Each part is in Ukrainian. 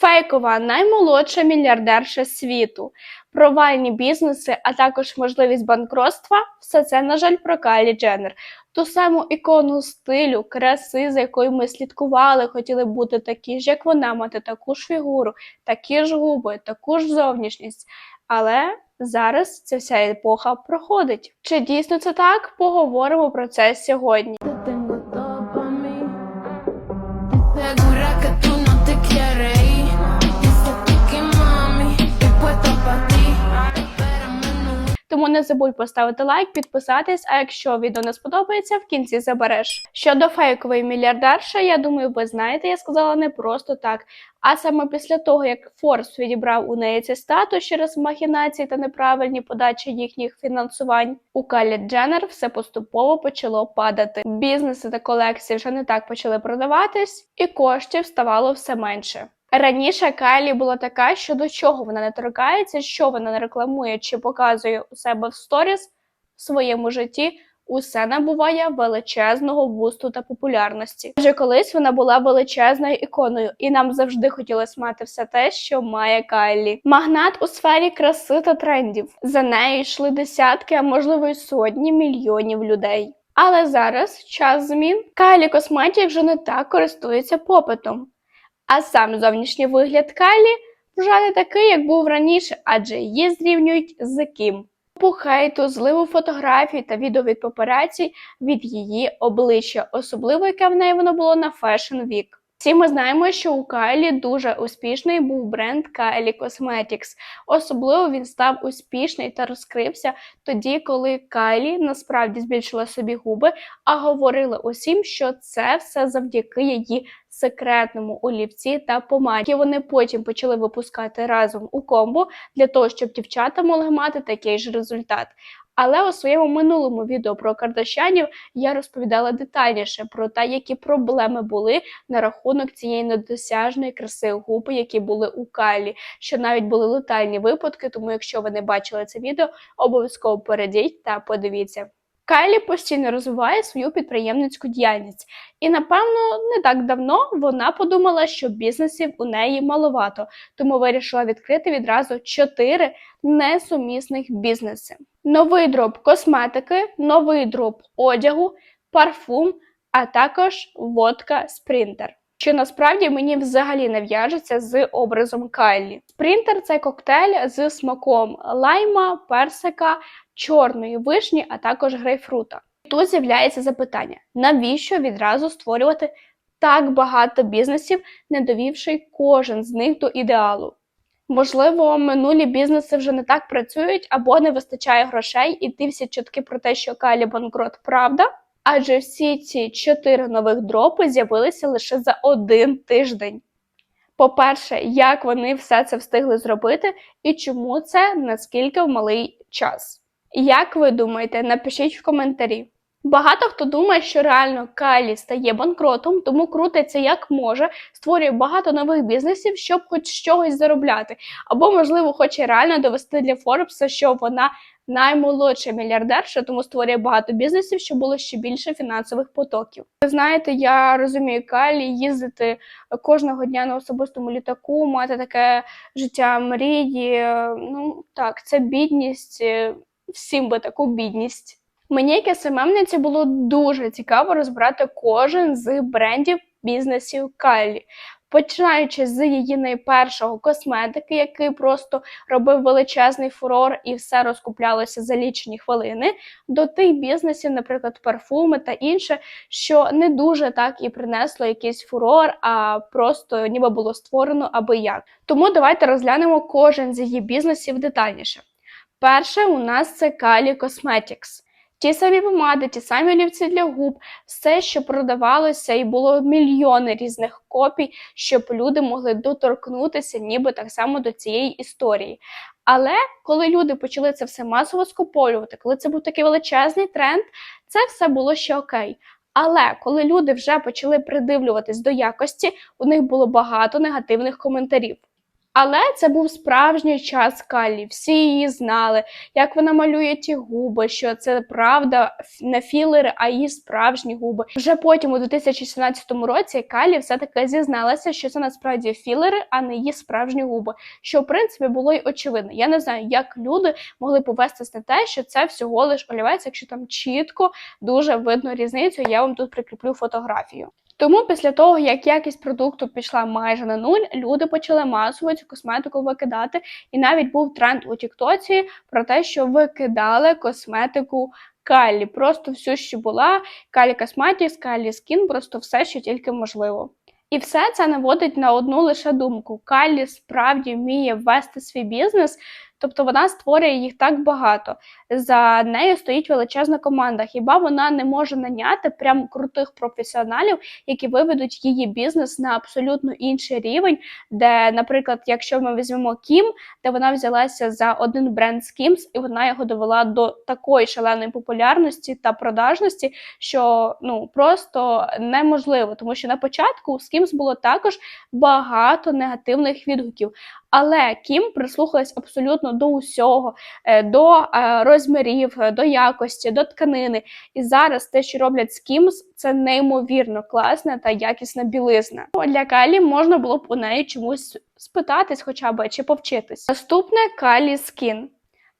Фейкова наймолодша мільярдерша світу, провальні бізнеси, а також можливість банкротства все це, на жаль, про Кайлі Дженнер. Ту саму ікону стилю, краси, за якою ми слідкували, хотіли бути такі ж, як вона, мати таку ж фігуру, такі ж губи, таку ж зовнішність. Але зараз ця вся епоха проходить. Чи дійсно це так? Поговоримо про це сьогодні. Тому не забудь поставити лайк, підписатись, а якщо відео не сподобається, в кінці забереш. Щодо фейкової мільярдерші, я думаю, ви знаєте, я сказала не просто так. А саме після того, як Форс відібрав у неї цей статус через махінації та неправильні подачі їхніх фінансувань, у Калі Дженнер все поступово почало падати. Бізнеси та колекції вже не так почали продаватись, і коштів ставало все менше. Раніше Кайлі була така, що до чого вона не торкається, що вона не рекламує чи показує у себе в сторіс в своєму житті. Усе набуває величезного бусту та популярності. Вже колись вона була величезною іконою, і нам завжди хотілося мати все те, що має Кайлі. Магнат у сфері краси та трендів. За нею йшли десятки, а можливо й сотні мільйонів людей. Але зараз час змін. Кайлі Косметік вже не так користується попитом. А сам зовнішній вигляд Кайлі вже не такий, як був раніше, адже її зрівнюють з ким. По хейту, зливу фотографій та відео від папараці від її обличчя, особливо яке в неї воно було на Fashion Week. Всі ми знаємо, що у Кайлі дуже успішний був бренд Kylie Cosmetics. Особливо він став успішний та розкрився тоді, коли Кайлі насправді збільшила собі губи, а говорила усім, що це все завдяки її секретному олівці та помаді. які Вони потім почали випускати разом у комбо для того, щоб дівчата могли мати такий ж результат. Але у своєму минулому відео про Кардашянів я розповідала детальніше про те, які проблеми були на рахунок цієї недосяжної краси губи, які були у Кайлі, що навіть були летальні випадки. Тому, якщо ви не бачили це відео, обов'язково перейдіть та подивіться. Кайлі постійно розвиває свою підприємницьку діяльність, і напевно не так давно вона подумала, що бізнесів у неї маловато, тому вирішила відкрити відразу чотири несумісних бізнеси: новий дроп косметики, новий дроп одягу, парфум, а також водка спринтер. Що насправді мені взагалі не в'яжеться з образом Кайлі. Спринтер це коктейль з смаком лайма, персика, чорної вишні, а також грейпфрута. Тут з'являється запитання: навіщо відразу створювати так багато бізнесів, не довівши кожен з них до ідеалу? Можливо, минулі бізнеси вже не так працюють або не вистачає грошей, і ті всі чутки про те, що Калі банкрот правда. Адже всі ці чотири нових дропи з'явилися лише за один тиждень. По-перше, як вони все це встигли зробити, і чому це наскільки в малий час? Як ви думаєте, напишіть в коментарі. Багато хто думає, що реально Кайлі стає банкротом, тому крутиться як може, створює багато нових бізнесів, щоб хоч чогось заробляти. Або, можливо, хоче реально довести для Форбса, що вона наймолодша мільярдерша, тому створює багато бізнесів, щоб було ще більше фінансових потоків. Ви знаєте, я розумію Кайлі їздити кожного дня на особистому літаку, мати таке життя мрії. Ну так, це бідність. е, Всім би таку бідність. Мені, як СММниці, було дуже цікаво розбирати кожен з брендів бізнесів Кайлі. Починаючи з її найпершого косметики, який просто робив величезний фурор і все розкуплялося за лічені хвилини, до тих бізнесів, наприклад, парфуми та інше, що не дуже так і принесло якийсь фурор, а просто ніби було створено аби як. Тому давайте розглянемо кожен з її бізнесів детальніше. Перше у нас це Kali Cosmetics. Ті самі помади, ті самі олівці для губ, все, що продавалося, і було мільйони різних копій, щоб люди могли доторкнутися, ніби так само до цієї історії. Але коли люди почали це все масово скуповувати, коли це був такий величезний тренд, це все було ще окей. Але коли люди вже почали придивлюватись до якості, у них було багато негативних коментарів. Але це був справжній час Каллі. Всі її знали, як вона малює ті губи, що це правда не філери, а її справжні губи. Вже потім, у 2017 році, Каллі все-таки зізналася, що це насправді філери, а не її справжні губи. Що в принципі було й очевидно. Я не знаю, як люди могли повестись на те, що це всього лиш олівець, якщо там чітко дуже видно різницю. Я вам тут прикріплю фотографію. Тому після того, як якість продукту пішла майже на нуль, люди почали масово цю косметику викидати, і навіть був тренд у Тіктоці про те, що викидали косметику Каллі. Просто всю, що була, Калі Косметікс, Калі Скін, просто все, що тільки можливо. І все це наводить на одну лише думку: Каллі справді вміє вести свій бізнес, тобто вона створює їх так багато. За нею стоїть величезна команда. Хіба вона не може наняти прям крутих професіоналів, які виведуть її бізнес на абсолютно інший рівень, де, наприклад, якщо ми візьмемо Кім, де вона взялася за один бренд Skims, і вона його довела до такої шаленої популярності та продажності, що ну просто неможливо, тому що на початку у Skims було також багато негативних відгуків. Але Кім прислухалась абсолютно до усього, е, до е, розмірів, е, до якості, до тканини. І зараз те, що роблять Skims, це неймовірно класна та якісна білизна. Для Калі можна було б у неї чомусь спитатись, хоча б чи повчитись. Наступне Калі Skin.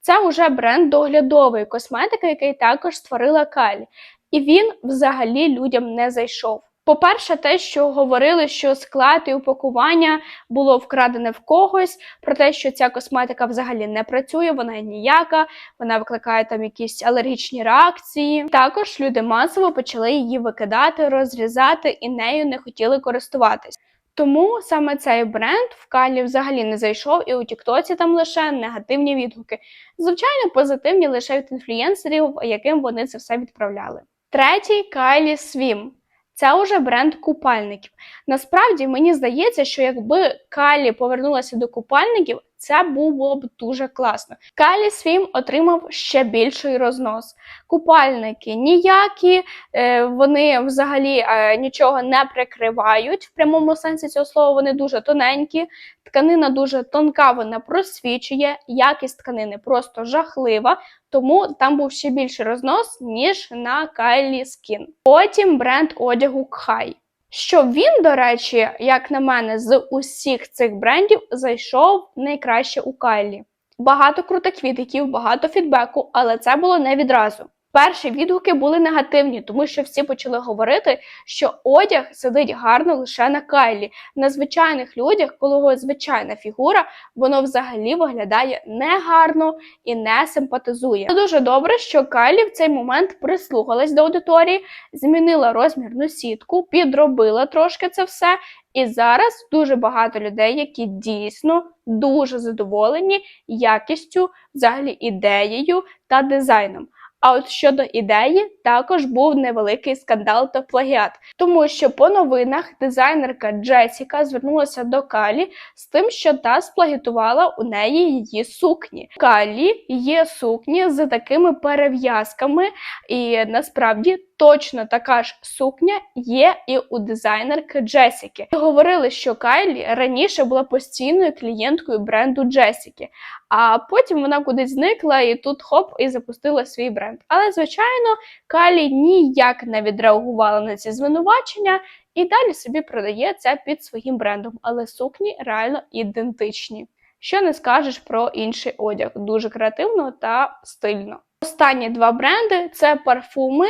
Це вже бренд доглядової косметики, який також створила Калі. І він взагалі людям не зайшов. По-перше, те, що говорили, що склад і упакування було вкрадене в когось, про те, що ця косметика взагалі не працює, вона ніяка, вона викликає там якісь алергічні реакції. Також люди масово почали її викидати, розрізати і нею не хотіли користуватись. Тому саме цей бренд в Калі взагалі не зайшов, і у Тіктоці там лише негативні відгуки. Звичайно, позитивні лише від інфлюєнсерів, яким вони це все відправляли. Третій Кайлі Свім. Це уже бренд купальників. Насправді мені здається, що якби Калі повернулася до купальників, це було б дуже класно. Калі Свім отримав ще більший рознос. Купальники ніякі, е, вони взагалі е, нічого не прикривають в прямому сенсі цього слова. Вони дуже тоненькі, тканина дуже тонка, вона просвічує, якість тканини просто жахлива, тому там був ще більший рознос, ніж на Kylie Skin. Потім бренд одягу Кхай. Що він, до речі, як на мене, з усіх цих брендів зайшов найкраще у Кайлі. Багато крутих відгуків, багато фідбеку, але це було не відразу. Перші відгуки були негативні, тому що всі почали говорити, що одяг сидить гарно лише на Кайлі. На звичайних людях, коли вас звичайна фігура, воно взагалі виглядає негарно і не симпатизує. Це дуже добре, що Кайлі в цей момент прислухалась до аудиторії, змінила розмірну сітку, підробила трошки це все. І зараз дуже багато людей, які дійсно дуже задоволені якістю, взагалі ідеєю та дизайном. А от щодо ідеї, також був невеликий скандал та плагіат, тому що по новинах дизайнерка Джесіка звернулася до Калі з тим, що та сплагітувала у неї її сукні. Калі є сукні з такими перев'язками, і насправді точно така ж сукня є і у дизайнерки Джесіки. Говорили, що Кайлі раніше була постійною клієнткою бренду Джесіки, а потім вона кудись зникла і тут хоп і запустила свій бренд. Але звичайно, Калі ніяк не відреагувала на ці звинувачення і далі собі продає це під своїм брендом. Але сукні реально ідентичні. Що не скажеш про інший одяг, дуже креативно та стильно. Останні два бренди це парфуми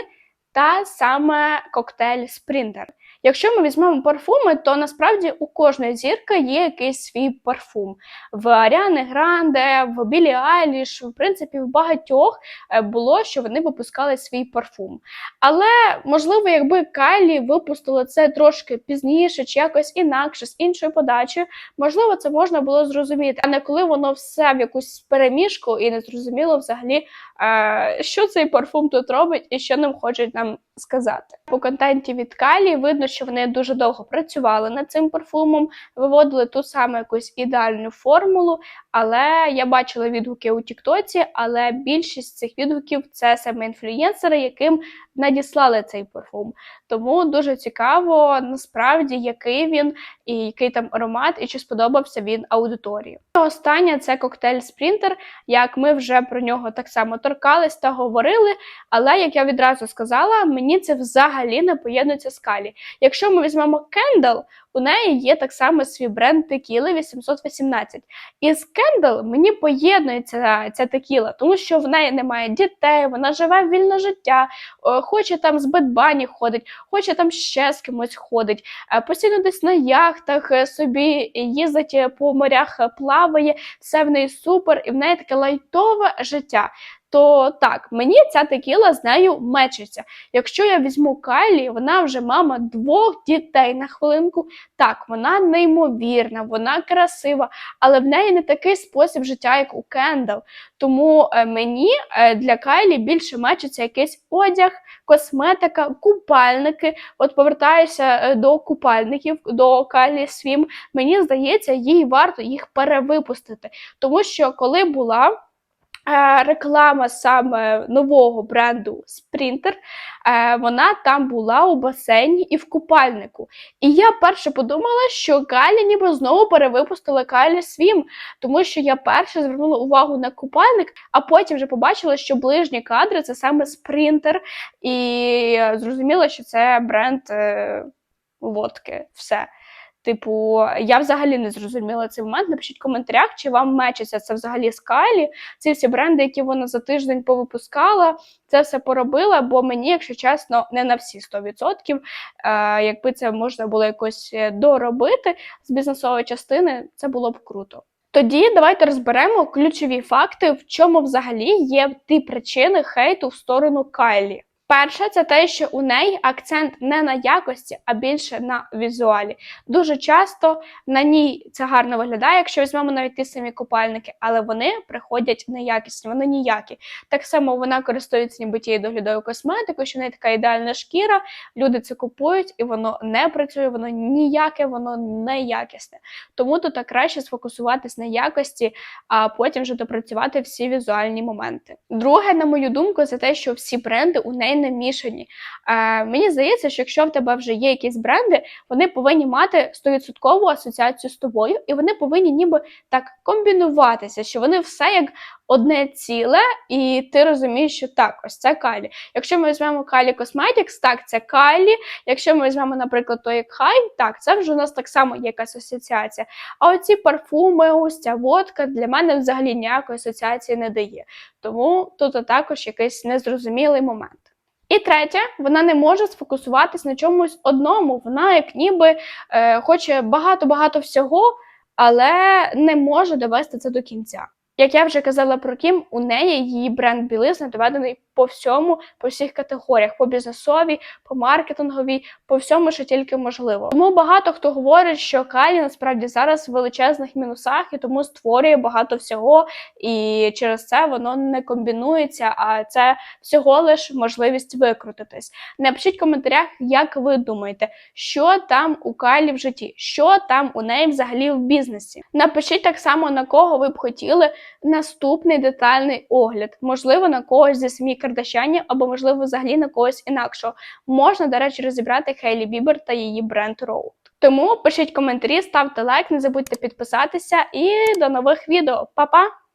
та саме коктейль Sprinter. Якщо ми візьмемо парфуми, то насправді у кожної зірки є якийсь свій парфум. В Аріани Гранде, в Білі Айліш, в принципі, в багатьох е, було, що вони випускали свій парфум. Але можливо, якби Кайлі випустила це трошки пізніше, чи якось інакше, з іншою подачею, можливо, це можна було зрозуміти, а не коли воно все в якусь переміжку і не зрозуміло взагалі, е, що цей парфум тут робить і що нам хочуть нам сказати. По контенті від Калі видно, що вони дуже довго працювали над цим парфумом, виводили ту саму якусь ідеальну формулу. Але я бачила відгуки у Тіктоці, але більшість цих відгуків це саме інфлюєнсери, яким надіслали цей парфум. Тому дуже цікаво насправді, який він і який там аромат, і чи сподобався він аудиторії. Останнє це коктейль Спрінтер. Як ми вже про нього так само торкались та говорили. Але як я відразу сказала, мені це взагалі не поєднується з калі. Якщо ми візьмемо Кендал, у неї є так само свій бренд текіли 818. І з Кендал мені поєднується ця текіла, тому що в неї немає дітей, вона живе вільне життя, хоче там з бедбані ходить, хоче там ще з кимось ходить, постійно десь на яхтах е, собі їздить е, по морях, е, плаває, все в неї супер, і в неї таке лайтове життя. То так, мені ця текіла з нею мечиться. Якщо я візьму Кайлі, вона вже мама двох дітей на хвилинку. Так, вона неймовірна, вона красива, але в неї не такий спосіб життя, як у Кендал. Тому е, мені е, для Кайлі більше мечиться якийсь одяг, косметика, купальники. От повертаюся е, до купальників, до Кайлі Свім. Мені здається, їй варто їх перевипустити, тому що коли була. Е, Реклама саме нового бренду Sprinter, е, вона там була у басейні і в купальнику. І я перше подумала, що Кайлі ніби знову перевипустили Кайлі Свім, тому що я перше звернула увагу на купальник, а потім вже побачила, що ближні кадри це саме Sprinter, і зрозуміла, що це бренд е, водки. Все. Типу, я взагалі не зрозуміла цей момент. Напишіть в коментарях, чи вам мечиться це взагалі з Кайлі. Ці всі бренди, які вона за тиждень повипускала, це все поробила, бо мені, якщо чесно, не на всі 100%. Е, якби це можна було якось е, доробити з бізнесової частини, це було б круто. Тоді давайте розберемо ключові факти, в чому взагалі є ті причини хейту в сторону Кайлі. Перше, це те, що у неї акцент не на якості, а більше на візуалі. Дуже часто на ній це гарно виглядає, якщо візьмемо навіть ті самі купальники, але вони приходять неякісні, вони ніякі. Так само вона користується ніби тією доглядовою косметикою, що в неї така ідеальна шкіра, люди це купують, і воно не працює, воно ніяке, воно неякісне. Тому тут краще сфокусуватись на якості, а потім вже допрацювати всі візуальні моменти. Друге, на мою думку, це те, що всі бренди у неї не мішані. Е, мені здається, що якщо в тебе вже є якісь бренди, вони повинні мати 100% асоціацію з тобою, і вони повинні ніби так комбінуватися, що вони все як одне ціле, і ти розумієш, що так, ось це Кайлі. Якщо ми візьмемо Кайлі Cosmetics, так, це Кайлі. Якщо ми візьмемо, наприклад, той як Хайв, так, це вже у нас так само є якась асоціація. А оці парфуми, ось ця водка для мене взагалі ніякої асоціації не дає. Тому тут також якийсь незрозумілий момент. І третє, вона не може сфокусуватись на чомусь одному. Вона як ніби е, хоче багато-багато всього, але не може довести це до кінця. Як я вже казала про Кім, у неї її бренд білизни доведений по всьому, по всіх категоріях, по бізнесовій, по маркетинговій, по всьому, що тільки можливо. Тому багато хто говорить, що Кайлі насправді зараз в величезних мінусах і тому створює багато всього, і через це воно не комбінується, а це всього лиш можливість викрутитись. Напишіть в коментарях, як ви думаєте, що там у Кайлі в житті, що там у неї взагалі в бізнесі. Напишіть так само на кого ви б хотіли наступний детальний огляд, можливо, на когось зі СМІ Кардашянів, або можливо, взагалі на когось інакшого. Можна, до речі, розібрати Хейлі Бібер та її бренд Роуд. Тому пишіть коментарі, ставте лайк, не забудьте підписатися і до нових відео. Па-па!